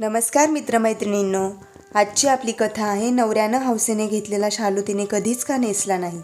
नमस्कार मित्रमैत्रिणींनो आजची आपली कथा आहे नवऱ्यानं हौसेने घेतलेला शालू तिने कधीच का नेसला नाही.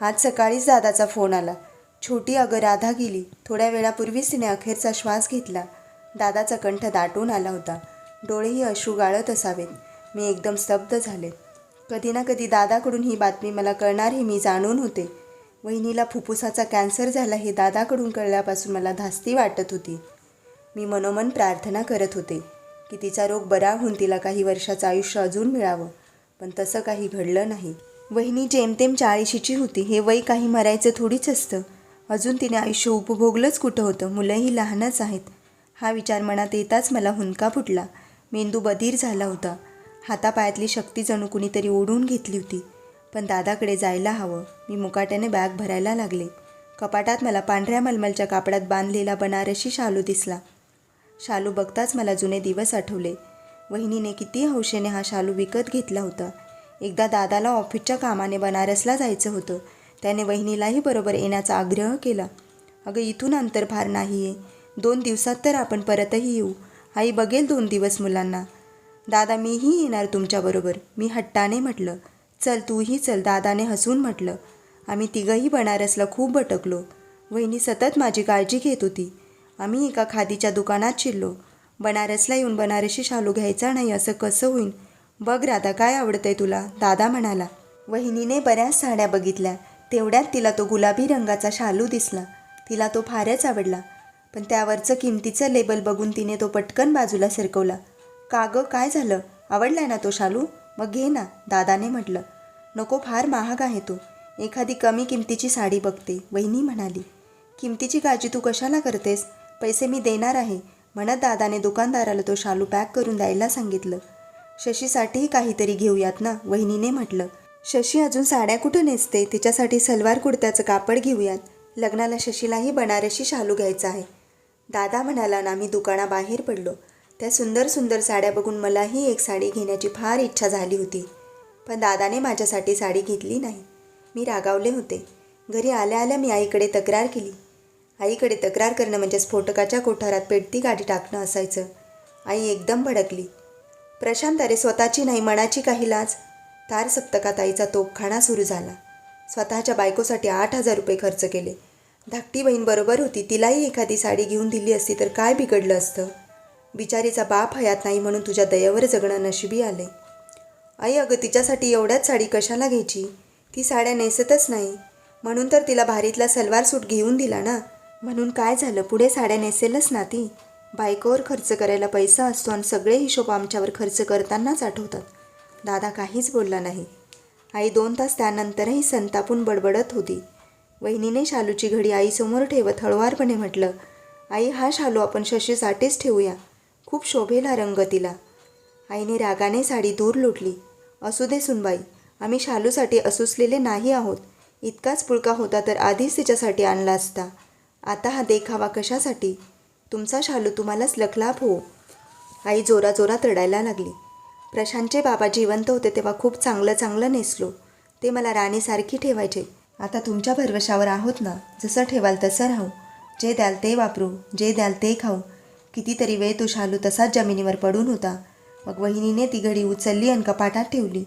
आज सकाळीच दादाचा फोन आला. छोटी अगं राधा गेली. थोड्या वेळापूर्वीच तिने अखेरचा श्वास घेतला. दादाचा कंठ दाटून आला होता. डोळेही अश्रू गाळत असावेत. मी एकदम स्तब्ध झाले. कधी ना कधी दादाकडून ही बातमी मला कळणार हे मी जाणून होते. वहिनीला फुफ्फुसाचा कॅन्सर झाला हे दादाकडून कळल्यापासून मला धास्ती वाटत होती. मी मनोमन प्रार्थना करत होते. की तिचा रोग बरा होऊन तिला काही वर्षाचं आयुष्य अजून मिळावं. पण तसं काही घडलं नाही. वहिनी जेमतेम चाळीशीची होती हे वय काही मरायचं थोडीच असतं. अजून तिने आयुष्य उपभोगलंच कुठं होतं मुलंही लहानच आहेत. हा विचार मनात येताच मला हुंदका फुटला. मेंदू बधीर झाला होता. हातापायातली शक्ती जणू कुणीतरी ओढून घेतली होती. पण दादाकडे जायला हवं. मी मुकाट्याने बॅग भरायला लागले. कपाटात मला पांढऱ्या मलमलच्या कापडात बांधलेला बनारसी शालू दिसला. शालू बघताच मला जुने दिवस आठवले. वहिनीने किती हौशेने हा शालू विकत घेतला होता. एकदा दादाला ऑफिसच्या कामाने बनारसला जायचं होतं. त्याने वहिनीलाही बरोबर येण्याचा आग्रह केला. अगं इथून अंतर फार नाही आहे दोन दिवसात तर आपण परतही येऊ. आई बघेल दोन दिवस मुलांना. दादा मीही येणार तुमच्याबरोबर मी हट्टाने म्हटलं. चल तूही चल दादाने हसून म्हटलं. आम्ही तिघंही बनारसला खूप भटकलो. वहिनी सतत माझी काळजी घेत होती. आम्ही एका खादीच्या दुकानात शिरलो. बनारसला येऊन बनारसी शालू घ्यायचा नाही असं कसं होईल बघ राधा काय आवडतंय तुला? दादा म्हणाला. वहिनीने बऱ्याच साड्या बघितल्या. तेवढ्यात तिला तो गुलाबी रंगाचा शालू दिसला. तिला तो फारच आवडला. पण त्यावरचं किमतीचं लेबल बघून तिने तो पटकन बाजूला सरकवला. का गं? काय झालं? आवडलाय ना तो शालू? मग घे ना दादाने म्हटलं. नको फार महाग आहे तो. एखादी कमी किमतीची साडी बघते वहिनी म्हणाली. किमतीची काळजी तू कशाला करतेस? पैसे मी देणार आहे म्हणत दादाने दुकानदाराला तो शालू पॅक करून द्यायला सांगितलं. शशीसाठीही काहीतरी घेऊयात ना वहिनीने म्हटलं. शशी अजून साड्या कुठं नेसते? तिच्यासाठी सलवार कुर्त्याचं कापड घेऊयात. लग्नाला शशीलाही बनारसी शालू घ्यायचा आहे. दादा म्हणाला ना मी दुकानाबाहेर पडलो. त्या सुंदर सुंदर साड्या बघून मलाही एक साडी घेण्याची फार इच्छा झाली होती. पण दादाने माझ्यासाठी साडी घेतली नाही. मी रागावले होते. घरी आल्या आल्या मी आईकडे तक्रार केली. आईकडे तक्रार करणं म्हणजे स्फोटकाच्या कोठारात पेटती गाडी टाकणं असायचं. आई एकदम भडकली. प्रशांत अरे स्वतःची नाही मनाची काही लाज. तार सप्तकात आईचा तोपखाना सुरू झाला. स्वतःच्या बायकोसाठी आठ हजार रुपये खर्च केले. धाकटी बहीण बरोबर होती तिलाही एखादी साडी घेऊन दिली असती तर काय बिघडलं असतं? बिचारीचा बाप हयात नाही म्हणून तुझ्या दयेवर जगणं नशिबी आले आई अगं तिच्यासाठी एवढ्याच साडी कशाला घ्यायची? ती साड्या नेसतच नाही. म्हणून तर तिला भारीतला सलवार सूट घेऊन दिला ना. म्हणून काय झालं? पुढे साड्या नेसेलच ना ती. बायकोवर खर्च करायला पैसा असतो आणि सगळे हिशोब आमच्यावर खर्च करतानाच आठवतात. दादा काहीच बोलला नाही. आई दोन तास त्यानंतरही संतापून बडबडत होती. वहिनीने शालूची घडी आईसमोर ठेवत हळवारपणे म्हटलं आई हा शालू आपण शशीसाठीच ठेवूया. खूप शोभेला रंग तिला. आईने रागाने साडी दूर लोटली. असू दे सुनबाई आम्ही शालूसाठी असुसलेले नाही आहोत. इतकाच पुळका होता तर आधीच तिच्यासाठी आणला असता. आता हा देखावा कशासाठी? तुमचा शालू तुम्हालाच लखलाभ हो आई जोराजोरात रडायला लागली. प्रशांतचे बाबा जिवंत होते तेव्हा खूप चांगलं चांगलं नेसलो. ते मला राणीसारखी ठेवायचे. आता तुमच्या भरवशावर आहोत ना? जसं ठेवाल तसं राहू. जे द्याल ते वापरू. जे द्याल ते खाऊ. कितीतरी वेळ तो शालू तसाच जमिनीवर पडून होता. मग वहिनीने ती घडी उचलली आणि कपाटात ठेवली.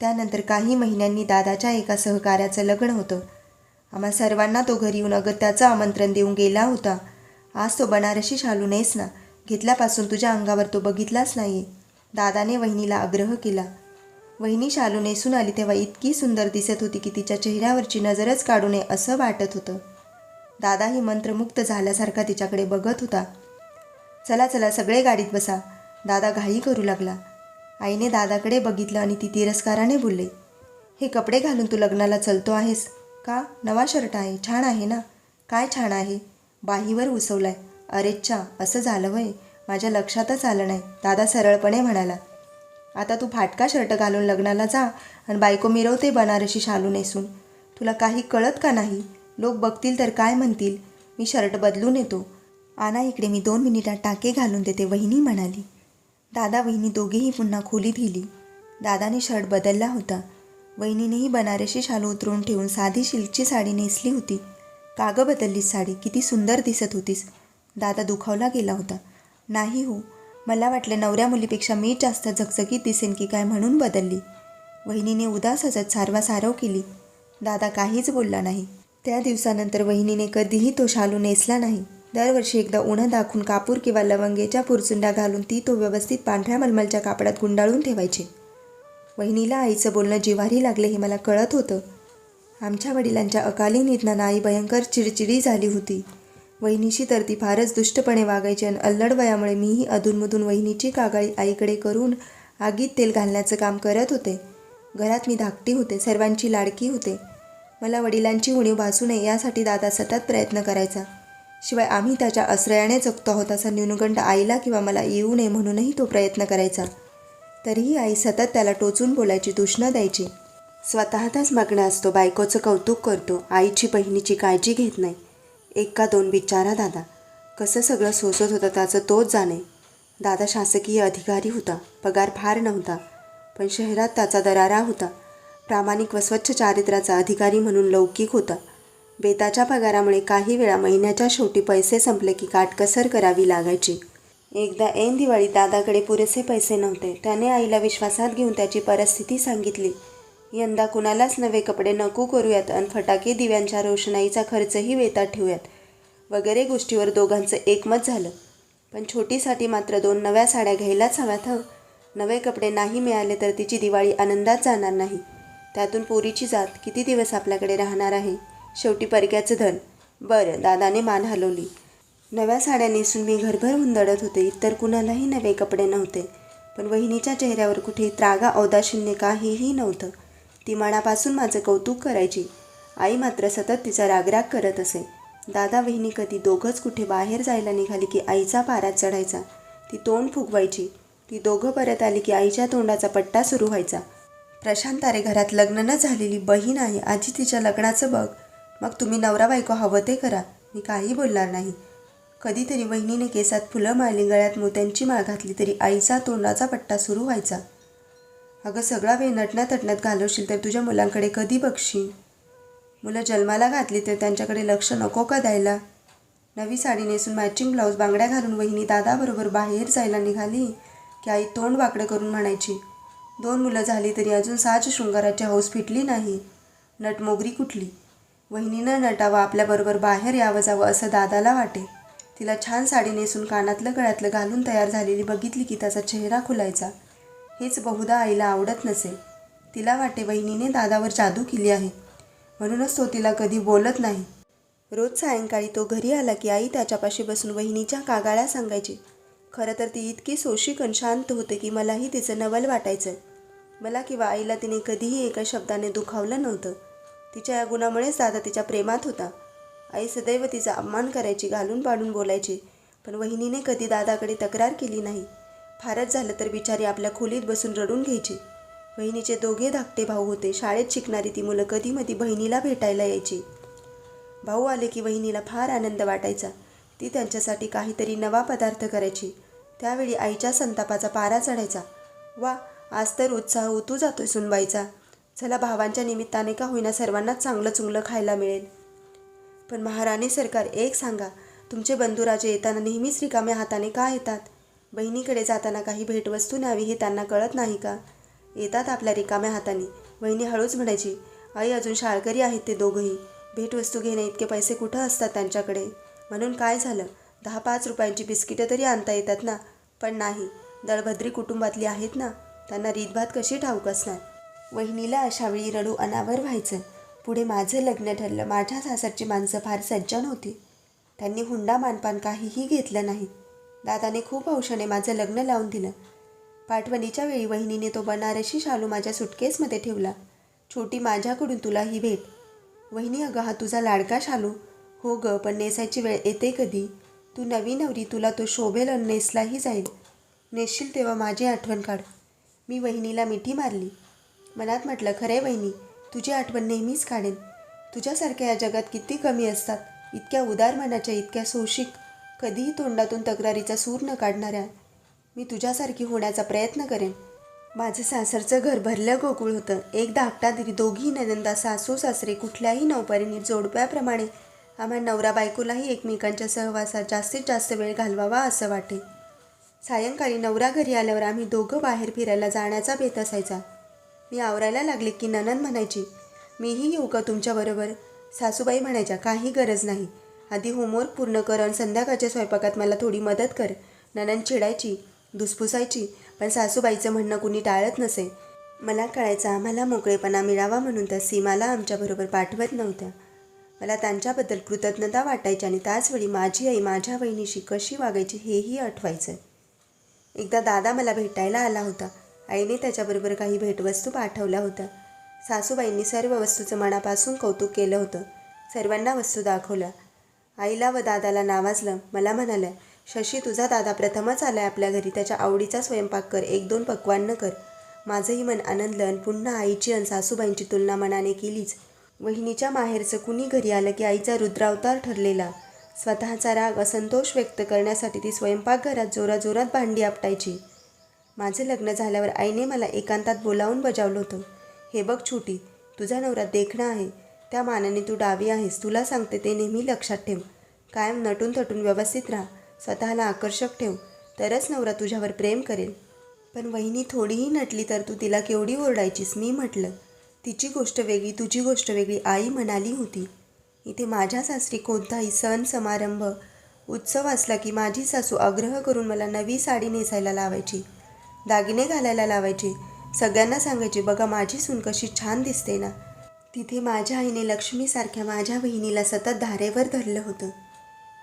त्यानंतर काही महिन्यांनी दादाच्या एका सहकार्याचं लग्न होतं. आम्हा सर्वांना तो घरी येऊन अगत्याचं आमंत्रण देऊन गेला होता. आज तो बनारसी शालू नेस ना? घेतल्यापासून तुझ्या अंगावर तो बघितलाच नाही दादाने वहिनीला आग्रह केला. वहिनी शालू नेसून आली तेव्हा इतकी सुंदर दिसत होती की तिच्या चेहऱ्यावरची नजरच काढू नये असं वाटत होतं. दादाही मंत्रमुक्त झाल्यासारखा तिच्याकडे बघत होता. चला चला सगळे गाडीत बसा. दादा घाई करू लागला. आईने दादाकडे बघितलं आणि ती तिरस्काराने बोलले हे कपडे घालून तू लग्नाला चलतो आहेस. का? नवा शर्ट आहे. छान आहे ना? काय छान आहे? बाहीवर उसवलाय. अरेच्छा असं झालं वय. माझ्या लक्षातच आलं नाही. दादा सरळपणे म्हणाला आता तू फाटका शर्ट घालून लग्नाला जा आणि बायको मिरवते बनारसी शालू नेसून. तुला काही कळत का नाही? लोक बघतील तर काय म्हणतील? मी शर्ट बदलून येतो. आणा इकडे मी दोन मिनिटात टाके घालून देते वहिनी म्हणाली. दादा वहिनी दोघेही पुन्हा खोलीत गेली दादाने शर्ट बदलला होता. वहिनीनेही बनारसी शालू उतरून ठेवून साधी शिल्कची साडी नेसली होती. कागं बदललीस साडी किती सुंदर दिसत होतीस. दादा दुखावला गेला होता. नाही हो मला वाटलं नवऱ्या मुलीपेक्षा मी जास्त झकझकीत दिसेन की काय म्हणून बदलली. वहिनीने उदास हजत सारवा सारव केली. दादा काहीच बोलला नाही. त्या दिवसानंतर वहिनीने कधीही तो शालू नेसला नाही. दरवर्षी एकदा उन्हं दाखवून कापूर किंवा लवंगेच्या पुरचुंड्या घालून ती तो व्यवस्थित पांढऱ्या मलमलच्या कापडात गुंडाळून ठेवायचे. वहिनीला आईचं बोलणं जिवारी लागले हे मला कळत होतं. आमच्या वडिलांच्या अकाली निधनानं आई भयंकर चिडचिडी झाली होती. वहिनीशी तर ती फारच दुष्टपणे वागायची आणि अल्लड वयामुळे मीही अधूनमधून वहिनीची कागाळी आईकडे करून आगीत तेल घालण्याचं काम करत होते. घरात मी धाकटी होते सर्वांची लाडकी होते. मला वडिलांची उणीव भासू नये यासाठी दादा सतत प्रयत्न करायचा. शिवाय आम्ही त्याच्या आश्रयाने जगतो आहोत असा न्यूनगंड आईला किंवा मला येऊ नये म्हणूनही तो प्रयत्न करायचा. तरीही आई सतत त्याला टोचून बोलायची दूषणं द्यायची. स्वतःचाच मग्न असतो बायकोचं कौतुक करतो आईची बहिणीची काळजी घेत नाही. एक का दोन बिचारा दादा. कसं सगळं सोसत होतं त्याचं तोच जाणे. दादा शासकीय अधिकारी होता पगार फार नव्हता पण शहरात त्याचा दरारा होता. प्रामाणिक व स्वच्छ चारित्र्याचा अधिकारी म्हणून लौकिक होता. बेताच्या पगारामुळे काही वेळा महिन्याच्या शेवटी पैसे संपले की काटकसर करावी लागायची. एकदा ऐन दिवाळीत दादाकडे पुरेसे पैसे नव्हते. त्याने आईला विश्वासात घेऊन त्याची परिस्थिती सांगितली. यंदा कुणालाच नवे कपडे नको करूयात आणि फटाके दिव्यांच्या रोषणाईचा खर्चही वेतात ठेवूयात. वगैरे गोष्टीवर दोघांचं एकमत झालं. पण छोटीसाठी मात्र दोन नव्या साड्या घ्यायलाच हव्यात हं? नवे कपडे नाही मिळाले तर तिची दिवाळी आनंदात जाणार नाही. त्यातून पोरीची जात किती दिवस आपल्याकडे राहणार आहे? शेवटी परक्याचं धन. बरं दादाने मान हलवली. नव्या साड्या नेसून मी घरभर हुंदडत होते इतर कुणालाही नवे कपडे नव्हते. पण वहिनीच्या चेहऱ्यावर कुठे त्रागा औदाशिन्य काहीही नव्हतं. ती मनापासून माझं कौतुक करायची. आई मात्र सतत तिचा रागराग करत असे. दादा वहिनी कधी दोघंच कुठे बाहेर जायला निघाली की आईचा पारात चढायचा? ती तोंड फुगवायची. ती दोघं परत आली की आईच्या तोंडाचा पट्टा सुरू व्हायचा. प्रशांत अरे घरात लग्न न झालेली बहीण आहे. आजी तिच्या लग्नाचं बघ. मग तुम्ही नवरा बायको हवं ते करा. मी काही बोलणार नाही. कधीतरी वहिनीने केसात फुलं मारली गळ्यात मोत्यांची माळ घातली तरी आईचा तोंडाचा पट्टा सुरू व्हायचा. अगं सगळा वेळ नटण्यात तटण्यात घालवशील तर तुझ्या मुलांकडे कधी बघशील? मुलं जन्माला घातली तर त्यांच्याकडे लक्ष नको का द्यायला? नवी साडी नेसून मॅचिंग ब्लाऊज बांगड्या घालून वहिनी दादाबरोबर बाहेर जायला निघाली की आई तोंड वाकडं करून म्हणायची दोन मुलं झाली तरी अजून साज शृंगाराची हौस फिटली नाही. नटमोगरी कुठली? वहिनीनं नटावं आपल्याबरोबर बाहेर यावं जावं असं दादाला वाटे. तिला छान साडी नेसून कानातलं गळ्यातलं घालून तयार झालेली बघितली की त्याचा चेहरा खुलायचा. हेच बहुधा आईला आवडत नसे. तिला वाटे वहिनीने दादावर जादू केली आहे. म्हणूनच तो तिला कधी बोलत नाही. रोज सायंकाळी तो घरी आला की आई त्याच्यापाशी बसून वहिनीच्या कागाळ्या सांगायची. खरं तर ती इतकी सोशिक आणि शांत होते की मलाही तिचं नवल वाटायचं. मला किंवा आईला तिने कधीही एका शब्दाने दुखावलं नव्हतं. तिच्या या गुणामुळेच दादा तिच्या प्रेमात होता. आई सदैव तिचा अपमान करायची घालून पाडून बोलायची. पण वहिनीने कधी दादाकडे तक्रार केली नाही. फारच झालं तर बिचारी आपल्या खोलीत बसून रडून घ्यायची. वहिनीचे दोघे धाकटे भाऊ होते. शाळेत शिकणारी ती मुलं कधी मधी बहिणीला भेटायला यायची. भाऊ आले की वहिनीला फार आनंद वाटायचा. ती त्यांच्यासाठी काहीतरी नवा पदार्थ करायची. त्यावेळी आईच्या संतापाचा पारा चढायचा. वा आज तर उत्साह उतू जातोय सुनबाईचा. चला भावांच्या निमित्ताने का होईना सर्वांनाच चांगलं चुंगलं खायला मिळेल. पण महाराणी सरकार एक सांगा तुमचे बंधुराजे येताना नेहमीच रिकाम्या हाताने का येतात? बहिणीकडे जाताना काही भेटवस्तू न्यावी हे त्यांना कळत नाही का? येतात आपल्या रिकाम्या हाताने. बहिणी हळूच म्हणायची आई अजून शाळकरी आहेत ते दोघंही. भेटवस्तू घेणे इतके पैसे कुठं असतात त्यांच्याकडे? म्हणून काय झालं? दहा पाच रुपयांची बिस्किटं तरी आणता येतात ना? पण नाही दळभद्री कुटुंबातली आहेत ना? त्यांना रीतभात कशी ठाऊक असणार? वहिनीला अशावेळी रडू अनावर व्हायचं. पुढे माझं लग्न ठरलं. माझ्या सासरची माणसं फार सज्जन होती. त्यांनी हुंडा मानपान काहीही घेतलं नाही. दादाने खूप औषणे माझं लग्न लावून दिलं. पाठवणीच्या वेळी वहिनीने तो बनारसी शालू माझ्या सुटकेसमध्ये ठेवला. छोटी माझ्याकडून तुला ही भेट. वहिनी अगं हा तुझा लाडका शालू. हो ग पण नेसायची वेळ येते कधी? तू नवी नवरी तुला तो शोभेल आणि नेसलाही जाईल. नेसशील तेव्हा माझी आठवण काढ. मी वहिनीला मिठी मारली. मनात म्हटलं खरे वहिनी तुझी आठवण नेहमीच काढेन. तुझ्यासारख्या या जगात किती कमी असतात इतक्या उदार मनाच्या इतक्या सोशिक कधीही तोंडातून तक्रारीचा सूर न काढणाऱ्या. मी तुझ्यासारखी होण्याचा प्रयत्न करेन. माझं सासरचं घर भरलं गोकुळ होतं. एक धाकटा दिरी दोघी ननंदा सासू सासरे कुठल्याही नौपरीने जोडप्याप्रमाणे आम्हा नवरा बायकोलाही एकमेकांच्या सहवासात जास्तीत जास्त वेळ घालवावा असं वाटे सायंकाळी नवरा घरी आल्यावर आम्ही दोघं बाहेर फिरायला जाण्याचा बेत असायचा. मी आवरायला लागले की ननन म्हणायची मीही येऊ का तुमच्याबरोबर सासूबाई म्हणायच्या काही गरज नाही. आधी होमवर्क पूर्ण कर आणि संध्याकाळच्या स्वयंपाकात मला थोडी मदत कर. ननन चिडायची धुसफुसायची पण सासूबाईचं म्हणणं कुणी टाळत नसे. मला कळायचं आम्हाला मोकळेपणा मिळावा म्हणून त्या सीमाला आमच्याबरोबर पाठवत नव्हत्या. मला त्यांच्याबद्दल कृतज्ञता वाटायची आणि त्याचवेळी माझी आई माझ्या बहिणीशी कशी वागायची हेही आठवायचं. एकदा दादा मला भेटायला आला होता. आईने त्याच्याबरोबर काही भेटवस्तू पाठवल्या होत्या. सासूबाईंनी सर्व वस्तूचं मनापासून कौतुक केलं होतं. सर्वांना वस्तू दाखवल्या. आईला व दादाला नावाजलं. मला म्हणाल्या शशी तुझा दादा प्रथमच आलाय आपल्या घरी. त्याच्या आवडीचा स्वयंपाक कर. एक दोन पक्वान्न कर. माझंही मन आनंदलं आणि पुन्हा आईची आणि सासूबाईंची तुलना मनाने केलीच. वहिनीच्या माहेरचं कुणी घरी आलं की आईचा रुद्रावतार ठरलेला? स्वतःचा राग असंतोष व्यक्त करण्यासाठी ती स्वयंपाकघरात जोराजोरात भांडी आपटायची. माझं लग्न झाल्यावर आईने मला एकांतात बोलावून बजावलं होतं. हे बघ छोटी तुझा नवरा देखणा आहे. त्या मानाने तू डावी आहेस. तुला सांगते ते नेहमी लक्षात ठेव. कायम नटून थटून व्यवस्थित राहा. स्वतःला आकर्षक ठेव. तरच नवरा तुझ्यावर प्रेम करेल. पण वहिनी थोडीही नटली तर तू तिला केवढी ओरडायचीस? मी म्हटलं. तिची गोष्ट वेगळी तुझी गोष्ट वेगळी आई म्हणाली होती. इथे माझ्या सासरी कोणताही सण समारंभ उत्सव असला की माझी सासू आग्रह करून मला नवी साडी नेसायला लावायची. दागिने घालायला लावायचे. सगळ्यांना सांगायचे बघा माझी सून कशी छान दिसते ना. तिथे माझ्या आईने लक्ष्मीसारख्या माझ्या बहिणीला सतत धारेवर धरलं होतं.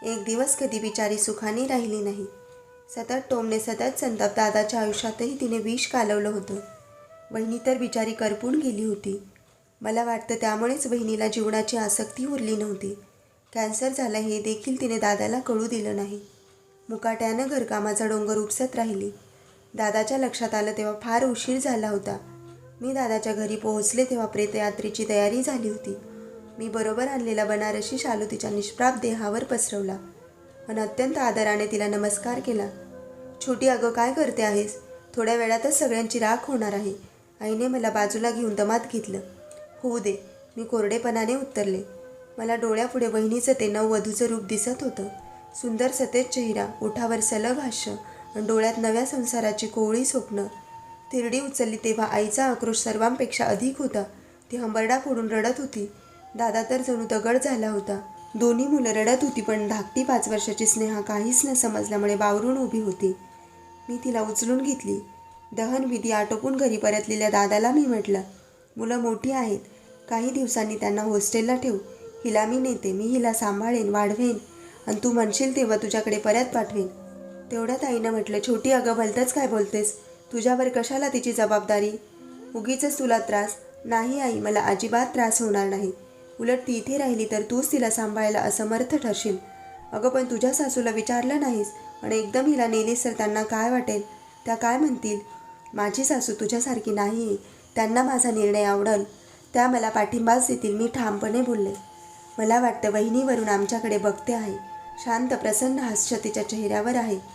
एक दिवस कधी बिचारी सुखाने राहिली नाही. सतत टोमने सतत संताप दादाच्या आयुष्यातही तिने विष कालवलं होतं. बहिणी तर बिचारी करपून गेली होती. मला वाटतं त्यामुळेच बहिणीला जीवनाची आसक्ती उरली नव्हती. कॅन्सर झाला हे देखील तिने दादाला कळू दिलं नाही. मुकाट्यानं घरकामाचा डोंगर उपसत राहिली. दादाच्या लक्षात आलं तेव्हा फार उशीर झाला होता. मी दादाच्या घरी पोहोचले तेव्हा प्रेतयात्रेची तयारी झाली होती. मी बरोबर आणलेला बनारसी शालू तिच्या निष्प्राप देहावर पसरवला. आणि अत्यंत आदराने तिला नमस्कार केला. छोटी अगं काय करते आहेस? थोड्या वेळातच सगळ्यांची राख होणार आहे. आईने मला बाजूला घेऊन दमात घेतलं. होऊ दे. मी कोरडेपणाने उत्तरले. मला डोळ्यापुढे वहिनीचं ते नववधूचं रूप दिसत होतं. सुंदर सतेज चेहरा ओठावर सलग हास्य डोळ्यात नव्या संसाराची कोवळी स्वप्न. तिरडी उचलली तेव्हा आईचा आक्रोश सर्वांपेक्षा अधिक होता. ती हंबरडा फोडून रडत होती. दादा तर जणू दगड झाला होता. दोन्ही मुलं रडत होती पण धाकटी पाच वर्षाची स्नेहा काहीच न समजल्यामुळे बावरून उभी होती. मी तिला उचलून घेतली. दहनविधी आटोपून घरी परतलेल्या दादाला मी म्हटलं मुलं मोठी आहेत. काही दिवसांनी त्यांना हॉस्टेलला ठेव. हिला मी नेते. मी हिला सांभाळेन वाढवेन. आणि तू म्हणशील तेव्हा तुझ्याकडे परत पाठवेन. तेवढ्यात आईनं म्हटलं छोटी अगं भलतंच काय बोलतेस? तुझ्यावर कशाला तिची जबाबदारी? उगीच तुला त्रास नाही आई. मला अजिबात त्रास होणार नाही. उलट ती इथे राहिली तर तूच तिला सांभाळायला असमर्थ ठरशील. अगं पण तुझ्या सासूला विचारलं नाहीस? आणि एकदम हिला नेलीस तर त्यांना काय वाटेल? त्या काय म्हणतील? माझी सासू तुझ्यासारखी नाही. त्यांना माझा निर्णय आवडल. त्या मला पाठिंबाच देतील. मी ठामपणे बोलले. मला वाटतं वहिनीवरून आमच्याकडे बघते आहे. शांत प्रसन्न हास्य तिच्या चेहऱ्यावर आहे.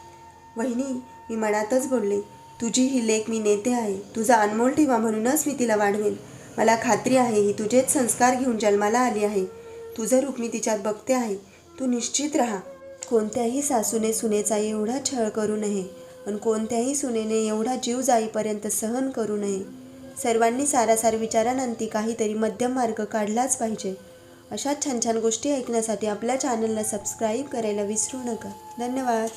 वहिनी मी मनातच बोलले तुझी ही लेख मी नेते आहे तुझा अनमोल ठेवा म्हणूनच मी तिला वाढवेन. मला खात्री आहे ही तुझेच संस्कार घेऊन जन्माला आली आहे. तुझं रूप मी तिच्यात बघते आहे. तू निश्चित राहा. कोणत्याही सासूने सुनेचा एवढा छळ करू नये आणि कोणत्याही सुनेने एवढा जीव जाईपर्यंत सहन करू नये. सर्वांनी सारासार विचारानंती काहीतरी मध्यम मार्ग काढलाच पाहिजे. अशा छान छान गोष्टी ऐकण्यासाठी आपल्या चॅनलला सबस्क्राईब करायला विसरू नका. धन्यवाद.